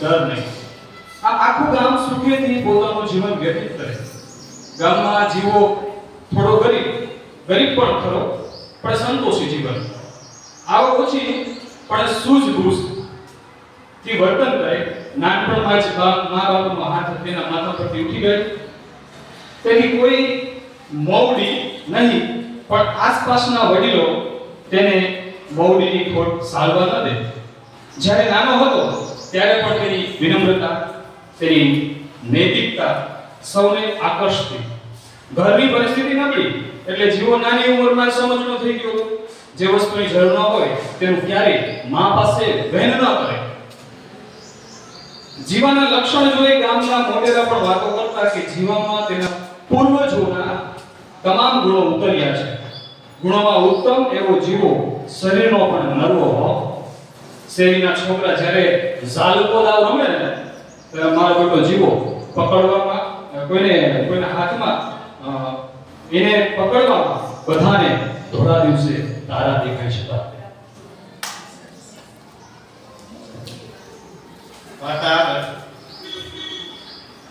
ડર નહીં. આ આખું ગામ સુખેથી પોતાનું જીવન વ્યતીત કરે ગામમાં જીવો થોડો ગરીબ ગરીબ પણ ખરો, પણ સંતોષી જીવન. આવો ઓછી પણ સૂઝબૂઝથી વર્તન કરે. નાનપણમાં જ મા બાપનો હાથ તેના માથા પરથી ઉઠી ગયો. તેની કોઈ મૌડી નહીં, પણ આસપાસના વડીલો તેને મૌડીની ખોટ સાલવા ન દે. જ્યારે નાનો હતો ત્યારે પણ તેની વિનમ્રતા, તેની નૈતિકતા સૌને આકર્ષતી. ઘરની પરિસ્થિતિ નબળી, એટલે જીવો નાની ઉંમરમાં સમજણો થઈ ગયો, જે વસ્તુની જરૂર ન હોય, તેનું ક્યારેય મા પાસે વહેન ન કરે. જીવાના લક્ષણ જોઈ ગામના મોટેરા પણ વાતો કરતા કે જીવામાં તેના પૂર્વજોના તમામ ગુણો ઉતર્યા છે. ગુણોમાં ઉત્તમ એવો જીવો શરીરનો પણ નરવો શેરીના છોકરા જ્યારે ઝાલકો દાવ રમે ને ત્યારે મારો બેટો જીવો પકડવામાં કોઈને, કોઈના હાથમાં એને પકડવામાં બધાને ધોળા દિવસે તારા દેખાય છે તારા.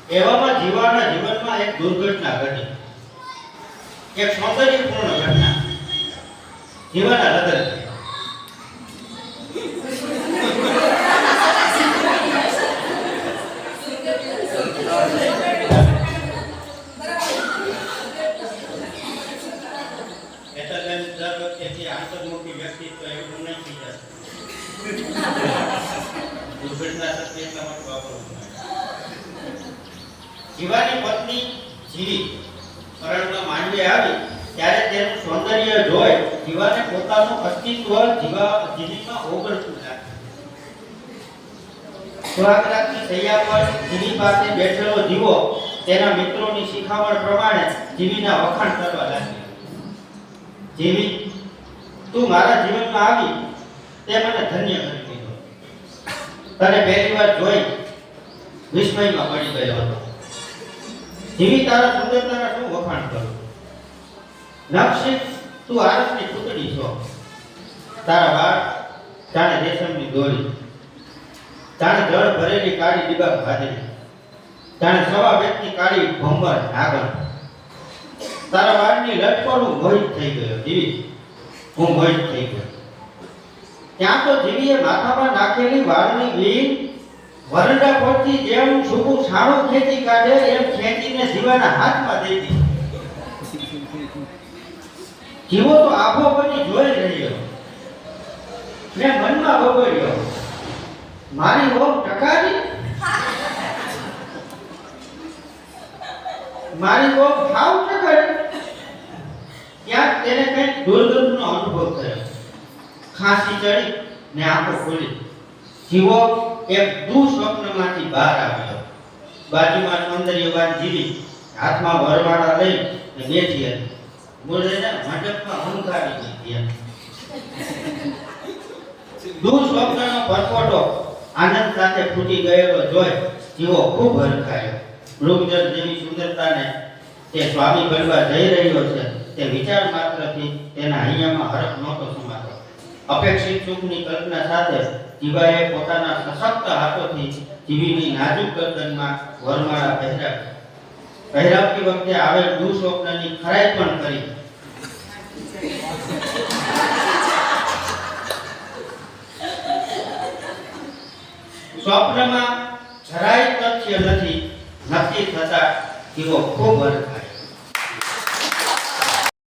એવામાં જીવાના જીવનમાં એક દુર્ઘટના ઘટી. એક સૌંદર્યપૂર્ણ ઘટના. જીવાના લગ્ન થયા. એટલે તેમ દર વખતે જે આંતરમુખી વ્યક્તિત્વ એવું નહીં થઈ જશે દુર્ઘટના થતી એટલા માટે વાપરવું જીવાની પત્ની જીવી પરણમાં માંડવે આવી, ત્યારે તેનું સૌંદર્ય જોઈ જીવાને પોતાનું અસ્તિત્વ જીવા જીવીમાં ઓગળતું. લાગ્યું સુહાગરાતની સૈયા પર જીવી પાસે બેઠેલો જીવો, તેના મિત્રોની શિખામણ પ્રમાણે જીવીના વખાણ કરવા લાગ્યો. જીવી, તું મારા જીવનમાં આવી? તે મને ધન્ય કરી દીધો. તને પહેલી વાર જોઈ વિસ્મયમાં પડી ગયો હતો. જીવી, તારા સુંદરતાના શું વખાણ કરું? નક્ષિત તું આરસની પુતળી છો. તારા બાળ જાણે રેશમની દોરી. જાણે જળ ભરેલી કાળી ડિબાગ ભાદરી જાણે સવા વ્યક્તિ કાળી ભંબર નાગર તારા વાળની લટ પર હું મોહિત થઈ ગયો, જીવી. હું મોહિત થઈ ગયો. ત્યાં તો જીવીએ માથામાં નાખેલી વાળની વીણ વરંડા પરથી જેમ સૂકું છાણું ખેંચી કાઢે એમ ખેંચીને જીવાના હાથમાં દઈ દીધી. જીવો તો આખો બની જોઈ રહ્યો. મેં મનમાં બબડ્યો મારી ઓમ ટકારી મારી ઓમ ખાવ ટકારી ત્યાં તેને કંઈક દુર્ગંધનો અનુભવ થયો ખાંસી ચડી ને આંખો ખોલી જીવો એક દુસ્વપ્નમાંથી બહાર આવ્યો બાજુમાં સૌંદર્યવાન જીવી હાથમાં વરવાડા લઈ ને બેઠી હતી બોલેને મંડપમાં હંકારી દીધી એમ. દુસ્વપ્નનો પરપોટો આનંદ સાથે ફૂટી ગયેલો જોઈ જીવો ખૂબ હરખાયો. મૃગજળ જેવી સુંદરતાને તે સ્વામી બનવા જઈ રહ્યો છે, તે વિચાર માત્રથી તેના હૈયામાં હરખ નહોતો સમાતો. અપેક્ષિત સુખની કલ્પના સાથે જીવાએ પોતાના સશક્ત હાથોથી જીવીની નાજુક ગરદનમાં વરમાળા પહેરાવી. પહેરાવતી વખતે આવેલ દુઃસ્વપ્નની ખરાઈ પણ કરી. સ્વપ્નમાં જરાય તથ્ય નથી નક્કી થતા એવો ખૂબ હરખાય